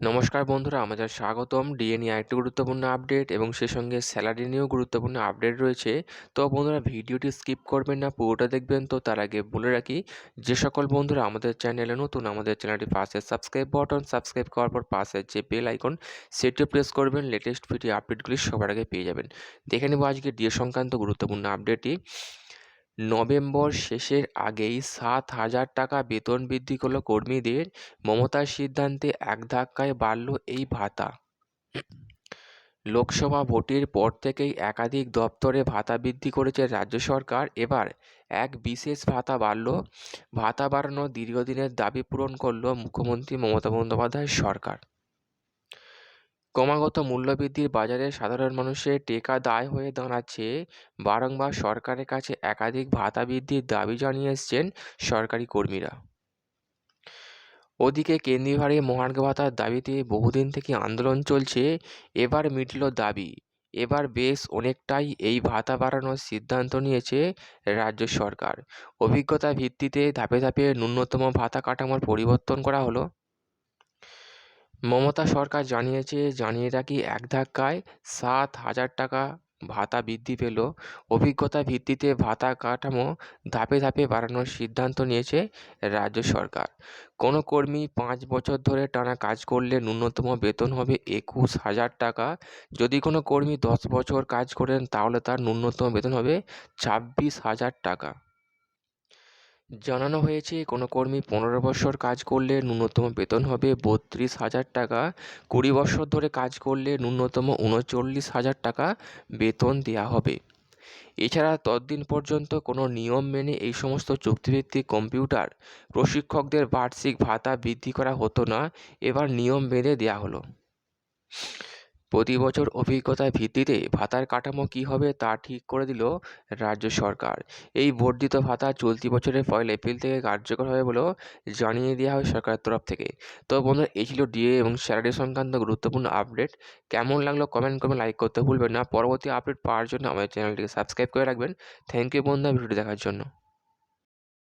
নমস্কার বন্ধুরা, আমাদের স্বাগতম। ডিএ নিয়ে আরেকটি গুরুত্বপূর্ণ আপডেট এবং সে সঙ্গে স্যালারি নিয়েও গুরুত্বপূর্ণ আপডেট রয়েছে। তো বন্ধুরা, ভিডিওটি স্কিপ করবেন না, পুরোটা দেখবেন। তো তার আগে বলে রাখি, যে সকল বন্ধুরা আমাদের চ্যানেলে নতুন, আমাদের চ্যানেলটি পাশে সাবস্ক্রাইব বটন, সাবস্ক্রাইব করার পর পাশে যে বেল আইকন, সেটিও প্রেস করবেন। লেটেস্ট ভিডিও আপডেটগুলি সবার আগে পেয়ে যাবেন। দেখে নেব আজকে ডিএ সংক্রান্ত গুরুত্বপূর্ণ আপডেটটি। নভেম্বর শেষের আগেই সাত হাজার টাকা বেতন বৃদ্ধি করল কর্মীদের। মমতার সিদ্ধান্তে এক ধাক্কায় বাড়ল এই ভাতা। লোকসভা ভোটের পর থেকেই একাধিক দপ্তরে ভাতা বৃদ্ধি করেছে রাজ্য সরকার। এবার এক বিশেষ ভাতা বাড়ল। ভাতা বাড়ানো দীর্ঘদিনের দাবি পূরণ করল মুখ্যমন্ত্রী মমতা বন্দ্যোপাধ্যায়ের সরকার। ক্রমাগত মূল্যবৃদ্ধির বাজারে সাধারণ মানুষের টেকা দায় হয়ে দাঁড়াচ্ছে। বারংবার সরকারের কাছে একাধিক ভাতা বৃদ্ধির দাবি জানিয়ে এসছেন সরকারি কর্মীরা। ওদিকে কেন্দ্রীয় হারে মহার্ঘ ভাতার দাবিতে বহুদিন থেকে আন্দোলন চলছে। এবার মিটল দাবি। এবার বেশ অনেকটাই এই ভাতা বাড়ানোর সিদ্ধান্ত নিয়েছে রাজ্য সরকার। অভিজ্ঞতা ভিত্তিতে ধাপে ধাপে ন্যূনতম ভাতা কাঠামোর পরিবর্তন করা হলো। মমতা সরকার জানিয়েছে, জানিয়ে রাখি এক ধাক্কায় সাত হাজার টাকা ভাতা বৃদ্ধি পেল। অভিজ্ঞতা ভিত্তিতে ভাতা কাঠামো ধাপে ধাপে বাড়ানোর সিদ্ধান্ত নিয়েছে রাজ্য সরকার। কোনো কর্মী পাঁচ বছর ধরে টানা কাজ করলে ন্যূনতম বেতন হবে একুশ হাজার টাকা। যদি কোনো কর্মী দশ বছর কাজ করেন তাহলে তার ন্যূনতম বেতন হবে ছাব্বিশ হাজার টাকা। জানানো হয়েছে, কোনো কর্মী পনেরো বছর কাজ করলে ন্যূনতম বেতন হবে বত্রিশ হাজার টাকা, কুড়ি বছর ধরে কাজ করলে ন্যূনতম উনচল্লিশ হাজার টাকা বেতন দেওয়া হবে। এছাড়া ততদিন পর্যন্ত কোনো নিয়ম মেনে এই সমস্ত চুক্তিভিত্তিক কম্পিউটার প্রশিক্ষকদের বার্ষিক ভাতা বৃদ্ধি করা হতো না, এবার নিয়ম বেঁধে দেওয়া হলো। প্রতি বছর অভিজ্ঞতার ভিত্তিতে ভাতার কাঠামো কী হবে তা ঠিক করে দিল রাজ্য সরকার। এই বর্ধিত ভাতা চলতি বছরের পয়লা এপ্রিল থেকে কার্যকর হবে বলেও জানিয়ে দেওয়া হয় সরকারের তরফ থেকে। তো বন্ধুরা, এই ছিল ডিএ এবং স্যালারি সংক্রান্ত গুরুত্বপূর্ণ আপডেট। কেমন লাগল কমেন্ট করবেন, লাইক করতে ভুলবেন না। পরবর্তী আপডেট পাওয়ার জন্য আমাদের চ্যানেলটিকে সাবস্ক্রাইব করে রাখবেন। থ্যাংক ইউ বন্ধুরা, ভিডিওটি দেখার জন্য।